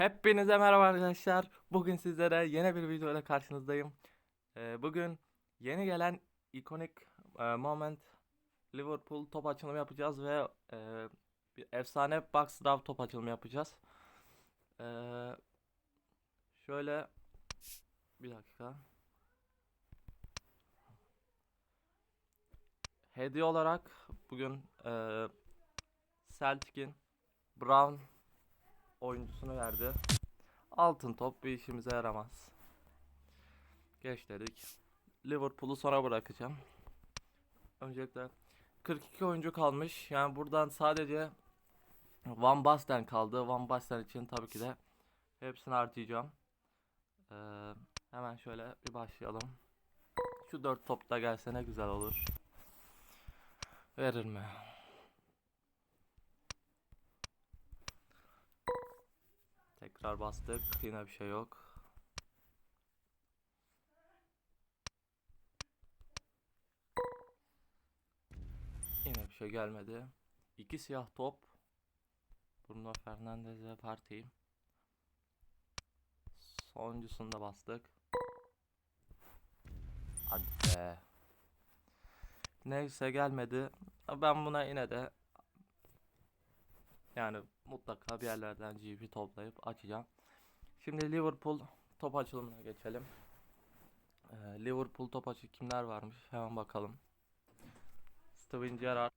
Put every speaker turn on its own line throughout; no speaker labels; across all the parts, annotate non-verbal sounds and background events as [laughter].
Hepinize merhaba arkadaşlar. Bugün sizlere yeni bir video ile karşınızdayım. Ee, bugün yeni gelen ikonik e, moment Liverpool top açılımı yapacağız ve e, bir efsane box draw top açılımı yapacağız. Ee, şöyle bir dakika. Hediye olarak bugün e, Brown oyuncusunu verdi. Altın top bir işimize yaramaz. Geç dedik. Liverpool'u sona bırakacağım. Öncelikle 42 oyuncu kalmış. Yani buradan sadece Van Basten kaldı. Van Basten için tabii ki de hepsini harcayacağım. Ee, hemen şöyle bir başlayalım. Şu 4 top da gelse ne güzel olur. Verir mi? Tekrar bastık. Yine bir şey yok. Yine bir şey gelmedi. İki siyah top. Bruno Fernandes ve Partey. Sonuncusunu da bastık. Hadi be. Neyse gelmedi. Ben buna yine de yani mutlaka bir yerlerden GP toplayıp açacağım. Şimdi Liverpool top açılımına geçelim. Ee, Liverpool top açı kimler varmış? Hemen bakalım. Steven Gerrard,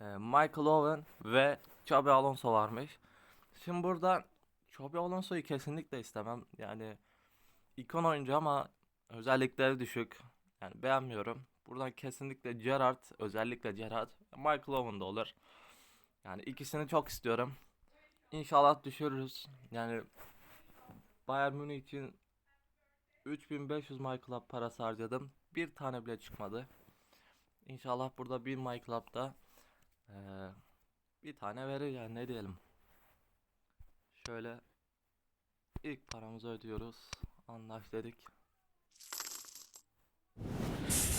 e, Michael Owen ve Xabi Alonso varmış. Şimdi burada Xabi Alonso'yu kesinlikle istemem. Yani ikon oyuncu ama özellikleri düşük. Yani beğenmiyorum. Buradan kesinlikle Gerrard, özellikle Gerrard, Michael Owen da olur. Yani ikisini çok istiyorum. İnşallah düşürürüz. Yani Bayern Münih için 3500 My Club parası harcadım. Bir tane bile çıkmadı. İnşallah burada bir My Club'da eee, bir tane verir yani ne diyelim. Şöyle ilk paramızı ödüyoruz. Anlaş dedik.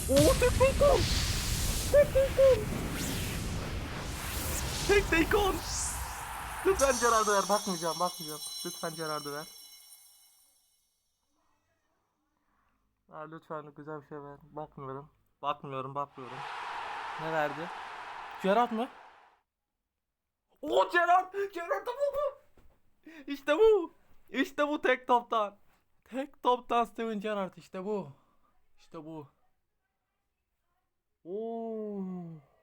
Oo Teknikon! Teknikon! Tek tek on. Lütfen Gerard'ı ver. Bakmayacağım, bakmayacağım. Lütfen Gerard'ı ver. Ha, lütfen güzel bir şey ver. Bakmıyorum. Bakmıyorum, bakmıyorum. Ne verdi? Gerard mı? O Gerard! Gerard bu! İşte bu! İşte bu tek toptan. Tek toptan Steven Gerrard işte bu. İşte bu. Oo.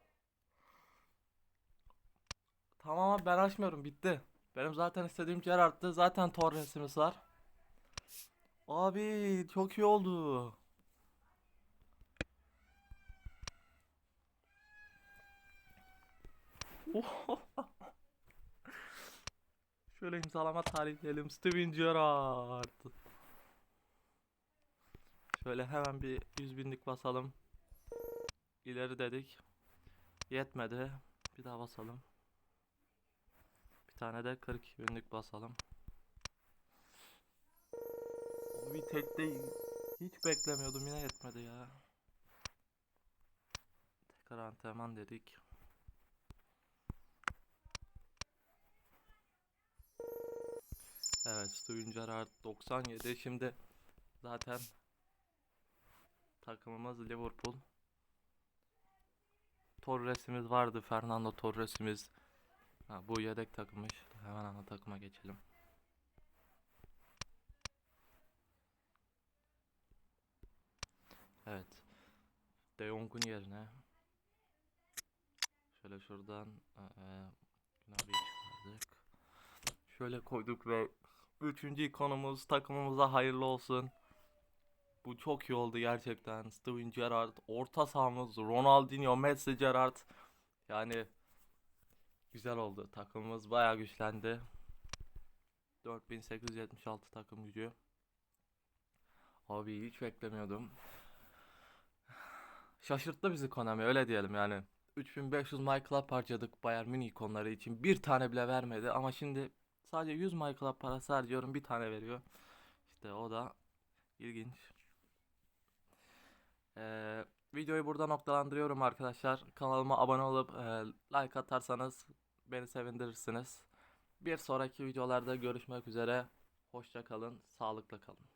Tamam abi ben açmıyorum bitti. Benim zaten istediğim Gerrard'tı. Zaten Torres'imiz var. Abi çok iyi oldu. [laughs] Şöyle imzalama tarihleyelim. Steven Gerrard. Şöyle hemen bir 100 binlik basalım. İleri dedik. Yetmedi. Bir daha basalım. Tane de 40 günlük basalım. Bir tek de hiç beklemiyordum yine yetmedi ya. Tekrar antrenman dedik. Evet Steven Gerrard 97 şimdi zaten takımımız Liverpool. Torres'imiz vardı Fernando Torres'imiz. Ha, bu yedek takımmış. Hemen ana takıma geçelim. Evet. De Jong'un yerine şöyle şuradan Gnabry'i çıkardık. Şöyle koyduk ve üçüncü ikonumuz takımımıza hayırlı olsun. Bu çok iyi oldu gerçekten. Steven Gerrard, orta sahamız Ronaldinho, Messi, Gerrard. Yani Güzel oldu. Takımımız bayağı güçlendi. 4876 takım gücü. Abi hiç beklemiyordum. Şaşırttı bizi Konami öyle diyelim yani. 3500 My Club harcadık Bayern Münih ikonları için. Bir tane bile vermedi ama şimdi sadece 100 My Club parası harcıyorum bir tane veriyor. İşte o da ilginç. Ee, videoyu burada noktalandırıyorum arkadaşlar. Kanalıma abone olup e, like atarsanız beni sevindirirsiniz. Bir sonraki videolarda görüşmek üzere. Hoşça kalın, sağlıkla kalın.